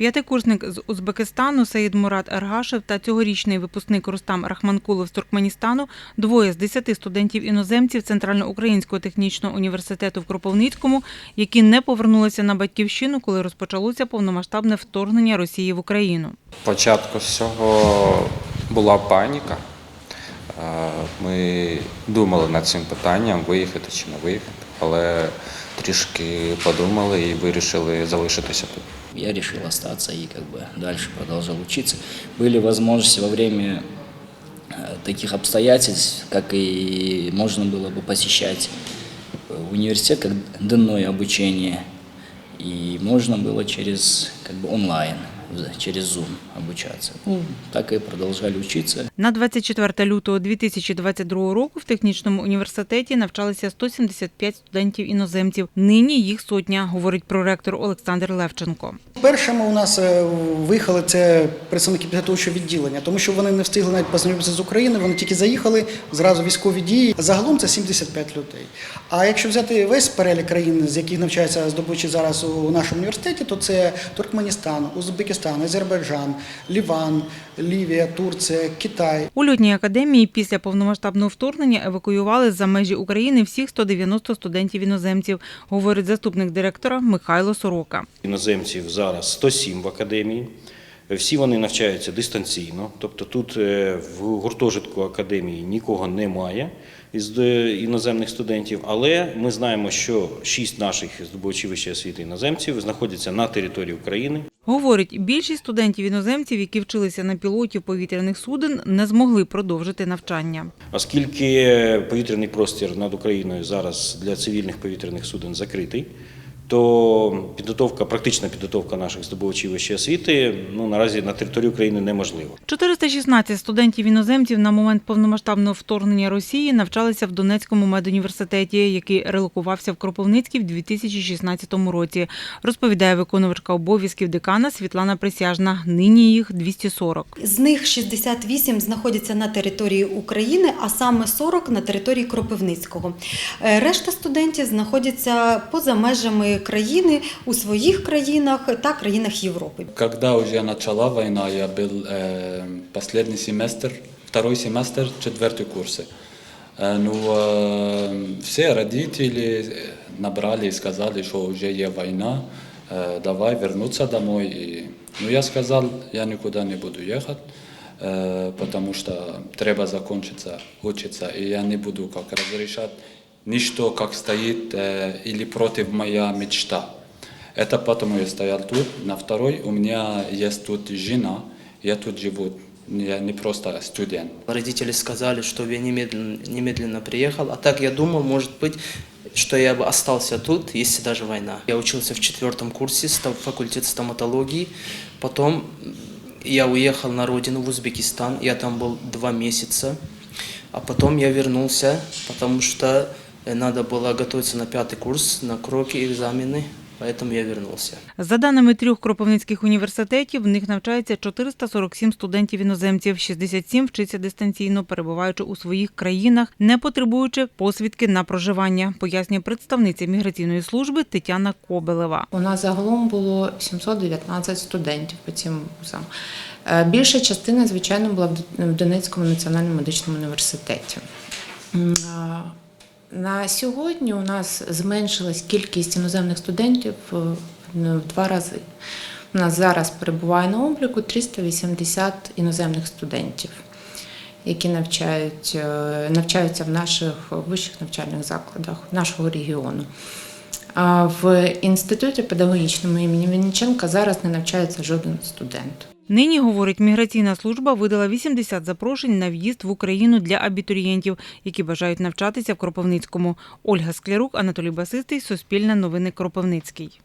П'ятикурсник з Узбекистану Саїд Мурат Ергашев та цьогорічний випускник Рустам Рахманкулов з Туркменістану, двоє з десяти студентів-іноземців Центральноукраїнського технічного університету в Кропивницькому, які не повернулися на батьківщину, коли розпочалося повномасштабне вторгнення Росії в Україну. Початку всього була паніка. Е, Ми думали над цим питанням, виїхати чи не виїхати, але трішки подумали і вирішили залишитися тут. Я решил остаться и как бы дальше продолжал учиться. Были возможности во время э, таких обстоятельств, как и можно было бы посещать э, университет как дневное обучение, и можно было через как бы онлайн, в- через Zoom обучаться. Ну, так и продолжали учиться. На 24 лютого 2022 року в технічному університеті навчалися 175 студентів-іноземців. Нині їх сотня, говорить проректор Олександр Левченко. Першими у нас е, виїхали це представники підготовчого відділення, тому що вони не встигли навіть познайомитися з України, вони тільки заїхали, зразу військові дії. Загалом це 75 людей. А якщо взяти весь перелік країн, з яких навчаються здобувачі зараз у нашому університеті, то це Туркменістан, Узбекистан, Азербайджан, Ліван, Лівія, Турція, Китай. У льотній академії після повномасштабного вторгнення евакуювали за межі України всіх 190 студентів-іноземців, говорить заступник директора Михайло Сорока. Іноземців зараз 107 в академії. Всі вони навчаються дистанційно, тобто тут е, в гуртожитку академії нікого немає із е, іноземних студентів, але ми знаємо, що шість наших здобувачів вищої освіти іноземців знаходяться на території України. Говорить, більшість студентів-іноземців, які вчилися на пілотів повітряних суден, не змогли продовжити навчання. Оскільки повітряний простір над Україною зараз для цивільних повітряних суден закритий, то підготовка, практична підготовка наших здобувачів вищої освіти ну, наразі на території України неможлива. 416 студентів-іноземців на момент повномасштабного вторгнення Росії навчалися в Донецькому медуніверситеті, який релокувався в Кропивницький в 2016 році, розповідає виконувачка обов'язків декана Світлана Присяжна. Нині їх 240. З них 68 знаходяться на території України, а саме 40 на території Кропивницького. Е, Решта студентів знаходяться поза межами країни у своїх країнах та країнах Європи. Когда уже начала война, я был э, последний семестр, второй семестр, четвертый курсы. Э, ну, э, все родители набрали и сказали, что уже есть война, э, давай вернуться домой. И, ну, я сказал, я никуда не буду ехать, э, потому что треба закончиться, учиться, и я не буду как разрешать ничто, как стоит э, или против моя мечта. Это потому я стоял тут. На второй у меня есть тут жена, я тут живу. Я не просто студент. Родители сказали, чтобы я немедленно, немедленно приехал. А так я думал, может быть, что я бы остался тут, если даже война. Я учился в четвертом курсе факультет стоматологии. Потом я уехал на родину в Узбекистан. Я там был два месяца. А потом я вернулся, потому что надо было готовиться на пятый курс, на кроки, экзамены. Поэтому я вернулся. За даними трьох кропивницьких університетів, в них навчається 447 студентів-іноземців, 67 вчиться дистанційно, перебуваючи у своїх країнах, не потребуючи посвідки на проживання, пояснює представниця міграційної служби Тетяна Кобелева. У нас загалом було 719 студентів по цим вузам. Е, Більша частина, звичайно, була в Д- в Донецькому національному медичному університеті. На сьогодні у нас зменшилась кількість іноземних студентів е, в два рази. У нас зараз перебуває на обліку 380 іноземних студентів, які навчають, е, навчаються в наших вищих навчальних закладах нашого регіону. В інституті педагогічному імені Вінниченка зараз не навчається жоден студент. Нині, говорить, міграційна служба видала 80 запрошень на в'їзд в Україну для абітурієнтів, які бажають навчатися в Кропивницькому. Ольга Склярук, Анатолій Басистий, Суспільне новини Кропивницький.